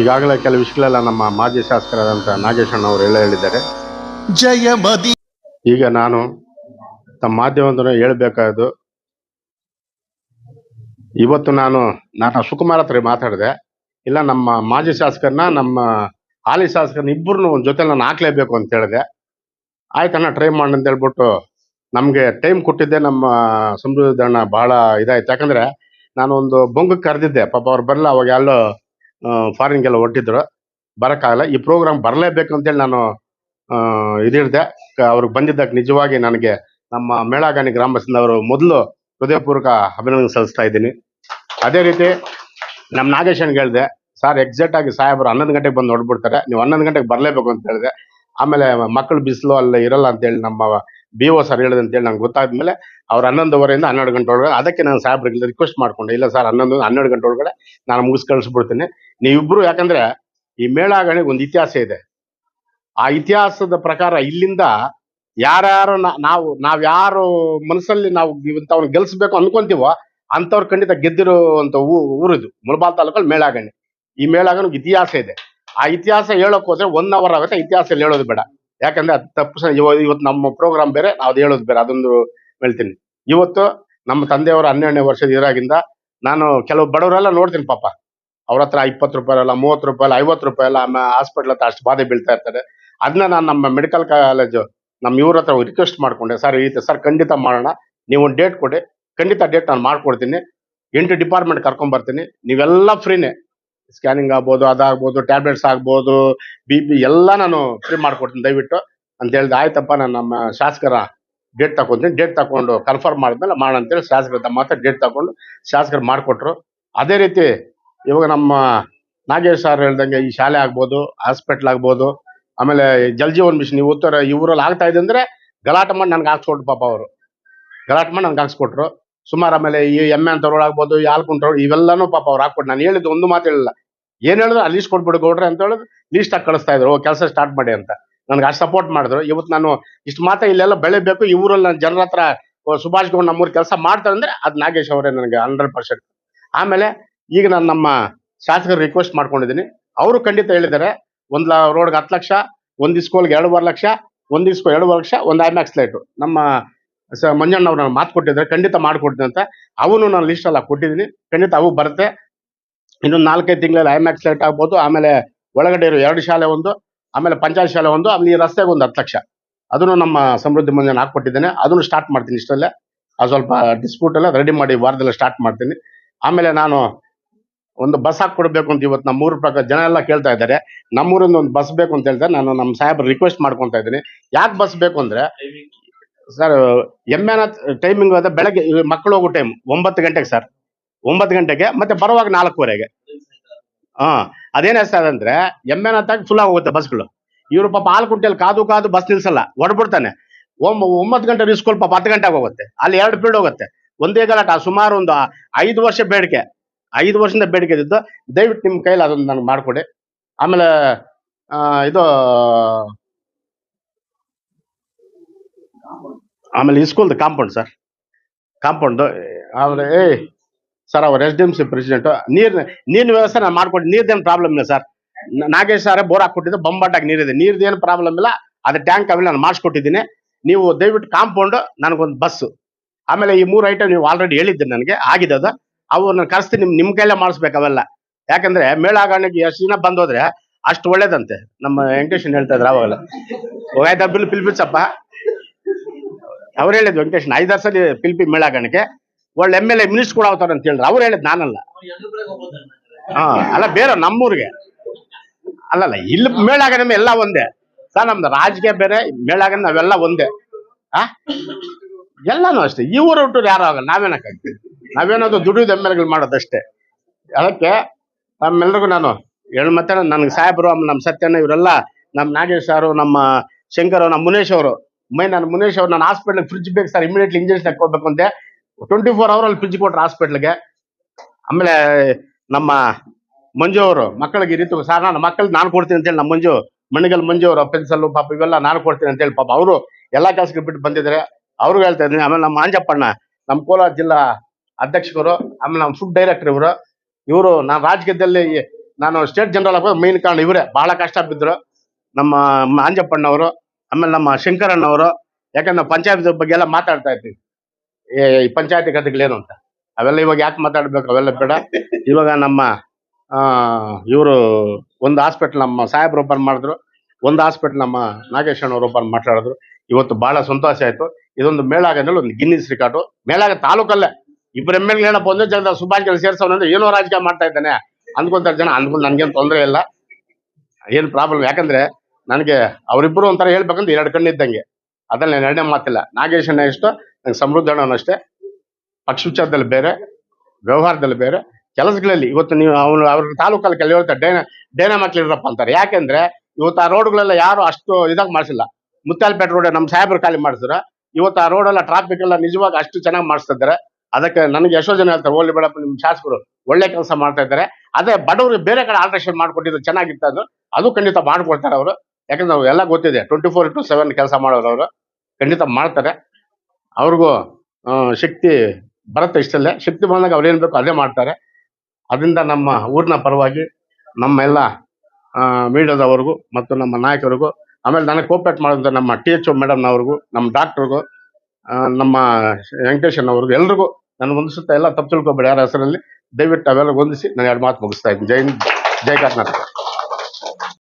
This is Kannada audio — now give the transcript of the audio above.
ಈಗಾಗಲೇ ಕೆಲವು ವಿಷಯಗಳೆಲ್ಲ ನಮ್ಮ ಮಾಜಿ ಶಾಸಕರಾದಂಥ ನಾಗೇಶಣ್ಣ ಅವರು ಎಲ್ಲ ಹೇಳಿದ್ದಾರೆ. ಜಯ ಮದಿ ಈಗ ನಾನು ತಮ್ಮ ಮಾಧ್ಯಮದನ್ನು ಹೇಳಬೇಕಾದ್ದು ಇವತ್ತು ನಾನು ನಾನು ಸುಕುಮಾರ್ ಹತ್ರ ಮಾತಾಡಿದೆ. ಇಲ್ಲ ನಮ್ಮ ಮಾಜಿ ಶಾಸಕರನ್ನ ನಮ್ಮ ಹಾಲಿ ಶಾಸಕರನ್ನ ಇಬ್ಬರನ್ನು ಒಂದು ಜೊತೆ ನಾನು ಹಾಕ್ಲೇಬೇಕು ಅಂತ ಹೇಳಿದೆ. ಆಯ್ತಣ್ಣ ಟ್ರೈ ಮಾಡಿ ಅಂತ ಹೇಳ್ಬಿಟ್ಟು ನಮಗೆ ಟೈಮ್ ಕೊಟ್ಟಿದ್ದೆ. ನಮ್ಮ ಸಮೃದ್ಧಣ್ಣ ಬಹಳ ಇದಾಯ್ತು. ಯಾಕಂದ್ರೆ ನಾನು ಒಂದು ಬೊಂಗಕ್ಕೆ ಕರೆದಿದ್ದೆ. ಪಾಪ ಅವ್ರು ಬರಲ್ಲ ಅವಾಗ ಎಲ್ಲೋ ಫಾರಿನ್ಗೆಲ್ಲ ಹೊಟ್ಟಿದ್ರು ಬರೋಕ್ಕಾಗಲ್ಲ. ಈ ಪ್ರೋಗ್ರಾಮ್ ಬರಲೇಬೇಕು ಅಂತೇಳಿ ನಾನು ಇದಿಡ್ದೆ ಅವ್ರಿಗೆ ಬಂದಿದ್ದಕ್ಕೆ ನಿಜವಾಗಿ ನನಗೆ ನಮ್ಮ ಮೇಳಗಾನಿ ಅವರು ಮೊದಲು ಹೃದಯಪೂರ್ವಕ ಅಭಿನಂದನೆ ಸಲ್ಲಿಸ್ತಾ ಇದ್ದೀನಿ. ಅದೇ ರೀತಿ ನಮ್ಮ ನಾಗೇಶನ್ಗೆ ಹೇಳಿದೆ, ಸರ್ ಎಕ್ಸಾಕ್ಟ್ ಆಗಿ ಸಾಹೇಬರು ಹನ್ನೊಂದು ಗಂಟೆಗೆ ಬಂದು ನೋಡ್ಬಿಡ್ತಾರೆ ನೀವು ಹನ್ನೊಂದು ಗಂಟೆಗೆ ಬರಲೇಬೇಕು ಅಂತ ಹೇಳಿದೆ. ಆಮೇಲೆ ಮಕ್ಕಳು ಬಿಸಿಲು ಅಲ್ಲಿ ಇರಲ್ಲ ಅಂತೇಳಿ ನಮ್ಮ ಬಿ ಓ ಸರ್ ಹೇಳಿದೆ ಅಂತೇಳಿ ನಂಗೆ ಗೊತ್ತಾದ್ಮೇಲೆ ಅವ್ರು ಹನ್ನೊಂದುವರೆಯಿಂದ ಹನ್ನೆರಡು ಗಂಟೆ ಒಳಗಡೆ ಅದಕ್ಕೆ ನಾನು ಸಾಹೇಬ್ರಿಗೆ ರಿಕ್ವೆಸ್ಟ್ ಮಾಡ್ಕೊಂಡೆ. ಇಲ್ಲ ಸರ್, ಹನ್ನೊಂದು, ಹನ್ನೆರಡು ಗಂಟೆ ಒಳಗಡೆ ನಾನು ಮುಗಿಸ್ ಕಳಿಸ್ಬಿಡ್ತೀನಿ. ನೀವಿಬ್ರು ಯಾಕಂದ್ರೆ ಈ ಮೇಳಾಗಣೆಗೆ ಒಂದು ಇತಿಹಾಸ ಇದೆ. ಆ ಇತಿಹಾಸದ ಪ್ರಕಾರ ಇಲ್ಲಿಂದ ಯಾರ್ಯಾರು ನಾವು ನಾವ್ಯಾರು ಮನಸ್ಸಲ್ಲಿ ನಾವು ಇಂಥವ್ನ ಗೆಲ್ಸ್ಬೇಕು ಅನ್ಕೊಂತೀವೋ ಅಂಥವ್ರು ಖಂಡಿತ ಗೆದ್ದಿರುವಂತ ಊರಿದು, ಮುಳಬಾಲ್ ತಾಲೂಕಲ್ಲಿ ಮೇಳಾಗಣೆ. ಈ ಮೇಳಾಗಣಿಗೆ ಇತಿಹಾಸ ಇದೆ. ಆ ಇತಿಹಾಸ ಹೇಳಕ್ ಹೋದ್ರೆ ಒನ್ ಅವರ್ ಆಗುತ್ತೆ ಇತಿಹಾಸ ಹೇಳೋದು ಬೇಡ. ಯಾಕಂದ್ರೆ ಅದು ತಪ್ಪು ಇವತ್ತು ನಮ್ಮ ಪ್ರೋಗ್ರಾಮ್ ಬೇರೆ ನಾವು ಹೇಳೋದು ಬೇರೆ. ಅದೊಂದು ಹೇಳ್ತೀನಿ. ಇವತ್ತು ನಮ್ಮ ತಂದೆಯವರು ಹನ್ನೆರಡನೇ ವರ್ಷದ ಇರಾಗಿಂದ ನಾನು ಕೆಲವು ಬಡವರೆಲ್ಲ ನೋಡ್ತೀನಿ ಪಾಪ. ಅವ್ರ ಹತ್ರ ಇಪ್ಪತ್ತು ರೂಪಾಯಿ ಅಲ್ಲ, ಮೂವತ್ತು ರೂಪಾಯಿ ಅಲ್ಲ, ಐವತ್ತು ರೂಪಾಯಿ ಅಲ್ಲ ಹಾಸ್ಪಿಟ್ಲ್ ಹತ್ರ ಅಷ್ಟು ಬಾಧೆ ಬೀಳ್ತಾ ಇರ್ತಾರೆ ಅದನ್ನ ನಾನು ನಮ್ಮ ಮೆಡಿಕಲ್ ಕಾಲೇಜು ನಮ್ಮ ಇವ್ರ ಹತ್ರ ರಿಕ್ವೆಸ್ಟ್ ಮಾಡ್ಕೊಂಡೆ. ಸರ್, ಈ ಸರ್, ಖಂಡಿತ ಮಾಡೋಣ. ನೀವು ಒಂದು ಡೇಟ್ ಕೊಡಿ. ಖಂಡಿತ ಡೇಟ್ ನಾನು ಮಾಡ್ಕೊಡ್ತೀನಿ. ಎಂಟು ಡಿಪಾರ್ಟ್ಮೆಂಟ್ ಕರ್ಕೊಂಡ್ ಬರ್ತೀನಿ. ನೀವೆಲ್ಲ ಫ್ರೀನೇ ಸ್ಕ್ಯಾನಿಂಗ್ ಆಗ್ಬೋದು, ಅದಾಗ್ಬೋದು ಟ್ಯಾಬ್ಲೆಟ್ಸ್ ಆಗ್ಬೋದು ಬಿ ಪಿ ಎಲ್ಲ ನಾನು ಫ್ರೀ ಮಾಡ್ಕೊಡ್ತೀನಿ. ದಯವಿಟ್ಟು ಅಂತ ಹೇಳಿದೆ, ಆಯ್ತಪ್ಪ, ನಾನು ನಮ್ಮ ಶಾಸಕರ ಡೇಟ್ ತಗೊಂತೀನಿ ಡೇಟ್ ತಗೊಂಡು ಕನ್ಫರ್ಮ್ ಮಾಡಿದ್ಮೇಲೆ ಮಾಡೋಣ ಅಂತೇಳಿ ಶಾಸಕರ ಹತ್ರ ಮಾತ್ರ ಡೇಟ್ ತಗೊಂಡು ಶಾಸಕರು ಮಾಡಿಕೊಟ್ರು. ಅದೇ ರೀತಿ ಇವಾಗ ನಮ್ಮ ನಾಗೇಶ್ ಸರ್ ಹೇಳ್ದಂಗೆ ಈ ಶಾಲೆ ಆಗ್ಬೋದು ಹಾಸ್ಪಿಟ್ಲ್ ಆಗ್ಬೋದು, ಆಮೇಲೆ ಜಲ್ ಜೀವನ್ ಮಿಷನ್ ಈ ಉತ್ತರ ಇವರಲ್ಲಿ ಆಗ್ತಾ ಇದೆ ಅಂದ್ರೆ ಗಲಾಟೆ ಮಾಡಿ ನನ್ಗೆ ಹಾಕ್ಸ್ಕೊಟ್ರು ಪಾಪ ಅವರು. ಗಲಾಟೆ ಮಾಡಿ ನನ್ಗೆ ಹಾಕ್ಸ್ಕೊಟ್ರು. ಸುಮಾರು ಆಮೇಲೆ ಈ ಎಮ್ಮೆ ಅಂತವ್ರು ಆಗ್ಬೋದು, ಈ ಹಾಲು ಪಾಪ ಅವ್ರು ಹಾಕ್ಕೊಟ್ಟು ನಾನು ಹೇಳಿದ್ದು ಒಂದು ಮಾತು ಹೇಳಿಲ್ಲ. ಏನ್ ಹೇಳಿದ್ರು ಲೀಸ್ಟ್ ಕೊಟ್ಬಿಡು ಗೌಡ್ರೆ ಅಂತ ಹೇಳಿದ್ರು ಲೀಸ್ಟ್ ಹಾಕಿ ಕಳಿಸ್ತಾ ಇದ್ರು ಕೆಲಸ ಸ್ಟಾರ್ಟ್ ಮಾಡಿ ಅಂತ. ನನ್ಗೆ ಅಷ್ಟು ಸಪೋರ್ಟ್ ಮಾಡಿದ್ರು. ಇವತ್ತು ನಾನು ಇಷ್ಟು ಮಾತ್ರ ಇಲ್ಲೆಲ್ಲ ಬೆಳಿಬೇಕು ಈ ಊರಲ್ಲಿ ನಾನು ಜನರ ಹತ್ರ ಸುಭಾಷ್ ಗೌಡ್ ನಮ್ಮೂರು ಕೆಲಸ ಮಾಡ್ತಾರೆ ಅಂದ್ರೆ ಅದು ನಾಗೇಶ್ ಅವರೇ ನನಗೆ ಹಂಡ್ರೆಡ್ ಪರ್ಸೆಂಟ್ ಆಮೇಲೆ ಈಗ ನಾನು ನಮ್ಮ ಶಾಸಕರು ರಿಕ್ವೆಸ್ಟ್ ಮಾಡ್ಕೊಂಡಿದ್ದೀನಿ ಅವರು ಖಂಡಿತ ಹೇಳಿದ್ದಾರೆ, ಒಂದ್ ರೋಡ್ಗೆ ಹತ್ತು ಲಕ್ಷ, ಒಂದು ಇಸ್ಕೋಲ್ಗೆ ಎರಡೂವರೆ ಲಕ್ಷ, ಒಂದು ಇಸ್ಕೋ ಎರಡೂವರೆ ಲಕ್ಷ, ಒಂದು ಐಮ್ಯಾಕ್ಸ್ ಲೈಟ್ ನಮ್ಮ ಮಂಜಣ್ಣ ಅವ್ರು ನಾನು ಮಾತು ಕೊಟ್ಟಿದ್ದಾರೆ, ಖಂಡಿತ ಮಾಡ್ಕೊಡ್ತೀನಿ ಅಂತ. ಅವನು ನಾನು ಲಿಸ್ಟ್ ಎಲ್ಲ ಕೊಟ್ಟಿದ್ದೀನಿ. ಖಂಡಿತ ಅವು ಬರುತ್ತೆ. ಇನ್ನೊಂದು ನಾಲ್ಕೈದು ತಿಂಗಳಲ್ಲಿ ಐಮ್ಯಾಕ್ಸ್ ಸೆಲೆಕ್ಟ್ ಆಗ್ಬೋದು. ಆಮೇಲೆ ಒಳಗಡೆ ಇರೋ ಎರಡು ಶಾಲೆ ಒಂದು, ಆಮೇಲೆ ಪಂಚಾಯತ್ ಶಾಲೆ ಒಂದು, ಆಮೇಲೆ ಈ ರಸ್ತೆಗೆ ಒಂದು ಹತ್ತು ಲಕ್ಷ. ಅದನ್ನು ನಮ್ಮ ಸಮೃದ್ಧಿ ಮಂಜಣ್ಣ ಹಾಕ್ಕೊಟ್ಟಿದ್ದೇನೆ ಅದನ್ನು ಸ್ಟಾರ್ಟ್ ಮಾಡ್ತೀನಿ ಇಷ್ಟಲ್ಲೇ ಅದು ಸ್ವಲ್ಪ ಡಿಸ್ಪ್ಯೂಟ್ ಎಲ್ಲ ರೆಡಿ ಮಾಡಿ ವಾರದಲ್ಲಿ ಸ್ಟಾರ್ಟ್ ಮಾಡ್ತೀನಿ. ಆಮೇಲೆ ನಾನು ಒಂದು ಬಸ್ ಹಾಕ್ಕೊಡ್ಬೇಕು ಅಂತ ಇವತ್ತು ನಮ್ಮ ಊರ ಪ್ರಕಾರ ಜನ ಎಲ್ಲ ಕೇಳ್ತಾ ಇದ್ದಾರೆ. ನಮ್ಮೂರಿಂದ ಒಂದು ಬಸ್ ಬೇಕು ಅಂತ ಹೇಳ್ತಾರೆ. ನಾನು ನಮ್ಮ ಸಾಹೇಬ್ರು ರಿಕ್ವೆಸ್ಟ್ ಮಾಡ್ಕೊತಾ ಇದ್ದೀನಿ. ಯಾಕೆ ಬಸ್ ಬೇಕು ಅಂದ್ರೆ ಸರ್ ಎಮ್ಮೆನ ಟೈಮಿಂಗ್ ಅದ ಬೆಳಗ್ಗೆ ಮಕ್ಕಳು ಹೋಗೋ ಟೈಮ್ ಒಂಬತ್ತು ಗಂಟೆಗೆ ಸರ್ ಒಂಬತ್ತು ಗಂಟೆಗೆ, ಮತ್ತೆ ಬರುವಾಗ ನಾಲ್ಕೂವರೆಗೆ. ಹಾ ಸರ್ ಅಂದ್ರೆ ಎಮ್ಮೆನ ತಾಗಿ ಫುಲ್ ಆಗೋಗುತ್ತೆ ಬಸ್ಗಳು ಇವರು ಪಾಪ ಹಾಲ್ಕುಂಟೆಯಲ್ಲಿ ಕಾದು ಕಾದು ಬಸ್ ನಿಲ್ಸಲ್ಲ, ಹೊಡ್ಬಿಡ್ತಾನೆ. ಒಂಬತ್ತು ಗಂಟೆ ರಿಸ್ಕೊಳ್ ಪಾಪ ಹತ್ತು ಗಂಟೆಗೆ ಹೋಗುತ್ತೆ. ಅಲ್ಲಿ ಎರಡು ಪೀರಿಯಡ್ ಹೋಗುತ್ತೆ. ಒಂದೇ ಗಲಾಟ ಸುಮಾರು ಒಂದು ಐದು ವರ್ಷ ಬೇಡಿಕೆ. ಐದು ವರ್ಷದಿಂದ ಬೇಡಿಕೆ ಇದ್ದಿದ್ದು. ದಯವಿಟ್ಟು ನಿಮ್ಮ ಕೈಲಿ ಅದೊಂದು ನನಗೆ ಮಾಡಿಕೊಡಿ. ಆಮೇಲೆ ಇದು ಆಮೇಲೆ ಇಸ್ಕೂಲ್ದು ಸ್ಕೂಲ್ದು ಕಾಂಪೌಂಡ್ ಸರ್ ಕಾಂಪೌಂಡ್ ಆಮೇಲೆ ಏ ಸರ್ ಅವ್ರ ಎಸ್ ಡಿ ಸಿ ಪ್ರೆಸಿಡೆಂಟ್ ನೀರ್ ನೀರಿನ ವ್ಯವಸ್ಥೆ ನಾನು ಮಾಡ್ಕೊಡಿ ನೀರ್ದೇನು ಪ್ರಾಬ್ಲಮ್ ಇಲ್ಲ ಸರ್ ನಾಗೇಶ್ ಸರ್ ಬೋರ್ ಹಾಕೊಟ್ಟಿದ್ದು ಬಂಬಾಟಾಗಿ ನೀರಿದೆ ನೀರ್ದೇನು ಪ್ರಾಬ್ಲಮ್ ಇಲ್ಲ ಅದು ಟ್ಯಾಂಕ್ ಆಮೇಲೆ ನಾನು ಮಾಡಿಸ್ಕೊಟ್ಟಿದ್ದೀನಿ ನೀವು ದಯವಿಟ್ಟು ಕಾಂಪೌಂಡ್ ನನಗೊಂದು ಬಸ್ಸು ಆಮೇಲೆ ಈ ಮೂರು ಐಟಮ್ ನೀವು ಆಲ್ರೆಡಿ ಹೇಳಿದ್ದೆ ನನಗೆ ಆಗಿದೆ ಅದು ಅವು ನಾನು ಕರೆಸ್ತೀನಿ ನಿಮ್ಮ ನಿಮ್ ಕೈಲೇ ಮಾಡಿಸ್ಬೇಕು ಅವೆಲ್ಲ ಯಾಕಂದ್ರೆ ಮೇಳಾಗಣಿಗೆ ಎಷ್ಟು ದಿನ ಬಂದೋದ್ರೆ ಅಷ್ಟು ಒಳ್ಳೇದಂತೆ ನಮ್ಮ ವೆಂಕಟೇಶನ್ ಹೇಳ್ತಾ ಇದ್ರು ಅವಾಗಲ್ಲ ಹೋಗಾಯ್ತಾ ಬಿಲ್ ಪಿಲ್ಪಿಸಪ್ಪ ಅವ್ರು ಹೇಳಿದ್ ವೆಂಕಟೇಶ್ ಐದಾರು ಸಲ ಪಿಲ್ಪಿ ಮೇಳಾಗಣಕ್ಕೆ, ಒಳ್ಳೆ ಎಂ ಎಲ್ ಎ ಮಿನಿಸ್ಟರ್ ಕೂಡ ಅವತಾರ ಅಂತ ಹೇಳಿದ್ರು ಅವ್ರು ಹೇಳಿದ್ ನಾನಲ್ಲ. ಹಾ, ಅಲ್ಲ ಬೇರೆ ನಮ್ಮೂರಿಗೆ. ಅಲ್ಲಲ್ಲ, ಇಲ್ಲಿ ಮೇಳಾಗಣೆ ಎಲ್ಲ ಒಂದೇ. ಸರ್, ನಮ್ದು ರಾಜಕೀಯ ಬೇರೆ ಮೇಳಾಗಣೆ ನಾವೆಲ್ಲ ಒಂದೇ. ಆ? ಎಲ್ಲಾನು ಅಷ್ಟೇ. ಊರು ಹುಟ್ಟೂರು ಯಾರು ಆಗಲ್ಲ. ನಾವೇನಕ್ಕಾಗ್ತೀವಿ? ನಾವೇನದು ದುಡಿಯೋದು ಎಂ ಎಲ್ ಎಗಳು ಮಾಡೋದಷ್ಟೇ. ಅದಕ್ಕೆ ನಮ್ಮೆಲ್ರಿಗೂ ನಾನು ಹೇಳ ಮತ್ತೆ ನನಗೆ ಸಾಹೇಬರು, ನಮ್ಮ ಸತ್ಯಣ್ಣ, ಇವರೆಲ್ಲ, ನಮ್ಮ ನಾಗೇಶ್ ಸಾರು, ನಮ್ಮ ಶಂಕರ್ ನಮ್ಮ ಮುನೇಶ್ ಅವರು ಮೈ ನಾನು ಮುನೇಶ್ ಅವ್ರು ನಾನು ಹಾಸ್ಪಿಟ್ಲ್ ಫ್ರಿಜ್ ಬೇಕು ಸರ್ ಇಮಿಡಿಯೇಟ್ಲಿ ಇಂಜೆಕ್ಷನ್ ಹಾಕೊಡ್ಬೇಕು ಅಂತೆ. ಟ್ವೆಂಟಿ ಫೋರ್ ಅವರ್ ಅಲ್ಲಿ ಫ್ರಿಜ್ ಕೊಟ್ರು ಹಾಸ್ಪಿಟ್ಲ್ಗೆ ಆಮೇಲೆ ನಮ್ಮ ಮಂಜು ಅವರು, ಮಕ್ಕಳಿಗೆ ರೀತಿ ಸರ್ ನಾನು ಮಕ್ಕಳಿಗೆ ನಾನು ಕೊಡ್ತೀನಿ ಅಂತೇಳಿ ನಮ್ಮ ಮಂಜು, ಮಣಿಗಲ್ ಮಂಜು ಅವರು ಪೆನ್ಸಲ್ ಪಾಪ ಇವೆಲ್ಲ ನಾನು ಕೊಡ್ತೀನಿ ಅಂತೇಳಿ ಪಾಪ ಅವರು ಎಲ್ಲ ಕೆಲಸಕ್ಕೆ ಬಿಟ್ಟು ಬಂದಿದ್ದಾರೆ. ಅವ್ರಿಗೂ ಹೇಳ್ತಾ ಇದ್ದೀನಿ. ಆಮೇಲೆ ನಮ್ಮ ಆಂಜಪ್ಪಣ್ಣ, ನಮ್ಮ ಕೋಲಾರ ಜಿಲ್ಲಾ ಅಧ್ಯಕ್ಷರು, ಆಮೇಲೆ ನಮ್ಮ ಫುಡ್ ಡೈರೆಕ್ಟರ್ ಇವರು. ಇವರು ನಾನು ರಾಜಕೀಯದಲ್ಲಿ ನಾನು ಸ್ಟೇಟ್ ಜನರಲ್ ಆಗೋದು ಮೇನ್ ಕಾರಣ ಇವರೇ. ಬಹಳ ಕಷ್ಟ ಬಿದ್ದರು. ನಮ್ಮ ಅಂಜಪ್ಪಣ್ಣವರು ಆಮೇಲೆ ನಮ್ಮ ಶಂಕರಣ್ಣವರು ಯಾಕಂದ್ರೆ ಪಂಚಾಯತ್ ಬಗ್ಗೆ ಎಲ್ಲ ಮಾತಾಡ್ತಾ ಇರ್ತೀವಿ ಈ ಪಂಚಾಯತಿ ಕಥೆಗಳೇನು ಅಂತ. ಅವೆಲ್ಲ ಇವಾಗ ಯಾಕೆ ಮಾತಾಡ್ಬೇಕು? ಅವೆಲ್ಲ ಬೇಡ. ಇವಾಗ ನಮ್ಮ ಇವರು ಒಂದು ಹಾಸ್ಪಿಟ್ಲ್ ನಮ್ಮ ಸಾಹೇಬ್ರು ಓಪನ್ ಮಾಡಿದ್ರು. ಒಂದು ಹಾಸ್ಪಿಟ್ಲ್ ನಮ್ಮ ನಾಗೇಶ್ ಅಣ್ಣವ್ರು ಓಪನ್ ಮಾತಾಡಿದ್ರು. ಇವತ್ತು ಬಹಳ ಸಂತೋಷ ಆಯ್ತು. ಇದೊಂದು ಮೇಳಾಗದಲ್ಲಿ ಒಂದು ಗಿನ್ನಿಸ್ ರಿಕಾರ್ಡು ಮೇಳಾಗ ತಾಲೂಕಲ್ಲೇ. ಇಬ್ಬರು ಎಂ ಎಲ್ ಏನಪ್ಪ ಒಂದೇ ಜನ ಗೆಲ್ ಸೇರ್ಸೋನಂದ್ರೆ ಏನೋ ರಾಜಕೀಯ ಮಾಡ್ತಾ ಇದ್ದಾನೆ. ಅಂದ್ಕೊಂತಾರೆ ಜನ. ಅಂದ್ಕೊಂಡು ನನ್ಗೇನು ತೊಂದರೆ ಇಲ್ಲ. ಏನು ಪ್ರಾಬ್ಲಮ್ ಯಾಕಂದ್ರೆ ನನಗೆ ಅವರಿಬ್ಬರು ಒಂಥರ ಹೇಳ್ಬೇಕಂದ್ರೆ ಎರಡು ಕಣ್ಣಿದ್ದಂಗೆ. ಅದ್ರಲ್ಲಿ ಎರಡನೇ ಮಾತಿಲ್ಲ. ನಾಗೇಶ್ ಅಣ್ಣ ಎಷ್ಟು? ನಂಗೆ ಸಮೃದ್ಧ ಅಣ್ಣನೂ ಅಷ್ಟೇ. ಪಕ್ಷ ವಿಚಾರದಲ್ಲಿ ಬೇರೆ, ವ್ಯವಹಾರದಲ್ಲಿ ಬೇರೆ, ಕೆಲಸಗಳಲ್ಲಿ. ಇವತ್ತು ನೀವು ಅವನು ಅವ್ರ ತಾಲೂಕಲ್ಲಿ ಕೆಲ ಹೇಳ್ತಾರೆ, ಡೈನ ಡೈನ ಮಕ್ಳಿರಪ್ಪ ಅಂತಾರೆ. ಯಾಕೆಂದ್ರೆ ಇವತ್ತು ಆ ರೋಡ್ಗಳೆಲ್ಲ ಯಾರು ಅಷ್ಟು ಇದಾಗಿ ಮಾಡಿಸಿಲ್ಲ. ಮುತ್ತಾಲ್ಪೇಟೆ ರೋಡ್ ನಮ್ಮ ಸಾಹೇಬರು ಖಾಲಿ ಮಾಡಿಸಿದ್ರೆ. ಇವತ್ತು ಆ ರೋಡೆಲ್ಲ ಟ್ರಾಫಿಕ್ ಎಲ್ಲ ನಿಜವಾಗಿ ಅಷ್ಟು ಚೆನ್ನಾಗಿ ಮಾಡಿಸ್ತಾ ಇದ್ದಾರೆ ಅದಕ್ಕೆ ನನಗೆ ಎಷ್ಟೋ ಜನ ಹೇಳ್ತಾರೆ, ಓಲಿ ಬೇಡಪ್ಪ ನಿಮ್ಮ ಶಾಸಕರು ಒಳ್ಳೆ ಕೆಲಸ ಮಾಡ್ತಾ ಇದ್ದಾರೆ. ಅದೇ ಬಡವರು ಬೇರೆ ಕಡೆ ಆಲ್ಟ್ರೇಷನ್ ಮಾಡಿಕೊಟ್ಟಿದ್ದು ಚೆನ್ನಾಗಿತ್ತು ಅದು? ಅದು ಖಂಡಿತ ಮಾಡ್ಕೊಡ್ತಾರೆ ಅವರು. ಯಾಕಂದ್ರೆ ನಾವು ಎಲ್ಲ ಗೊತ್ತಿದೆ. ಟ್ವೆಂಟಿ ಫೋರ್ ಟು ಸೆವೆನ್ ಕೆಲಸ ಮಾಡೋರು ಖಂಡಿತ ಮಾಡ್ತಾರೆ. ಅವ್ರಿಗೂ ಶಕ್ತಿ ಬರುತ್ತೆ ಇಷ್ಟಲ್ಲೇ. ಶಕ್ತಿ ಬಂದಾಗ ಅವ್ರು ಏನ್ ಬೇಕು ಅದೇ ಮಾಡ್ತಾರೆ. ಅದರಿಂದ ನಮ್ಮ ಊರಿನ ಪರವಾಗಿ ನಮ್ಮ ಎಲ್ಲ ಮೀಡಿಯಾದವ್ರಿಗೂ ಮತ್ತು ನಮ್ಮ ನಾಯಕರಿಗೂ ಆಮೇಲೆ ನನಗೆ ಕೋಪರೇಟ್ ಮಾಡಿದಂಥ ನಮ್ಮ ಟಿ ಎಚ್ ಒ ಮೇಡಮ್ನವ್ರಿಗೂ ನಮ್ಮ ಡಾಕ್ಟ್ರಿಗೂ ನಮ್ಮ ವೆಂಕಟೇಶನ್ ಎಲ್ರಿಗೂ ನಾನು ಸುತ್ತ ಎಲ್ಲ ತಪ್ಪು ತಿಳ್ಕೊಬೇಡಿ. ಯಾರ ಹೆಸರಲ್ಲಿ ದಯವಿಟ್ಟು ಅವೆಲ್ಲ ಹೊಂದಿಸಿ ನಾನು ಎರಡು ಮಾತು ಮುಗಿಸ್ತಾ ಇದ್ದೀನಿ. ಜೈ ಹಿಂದ್, ಜೈ ಕರ್ನಾಟಕ.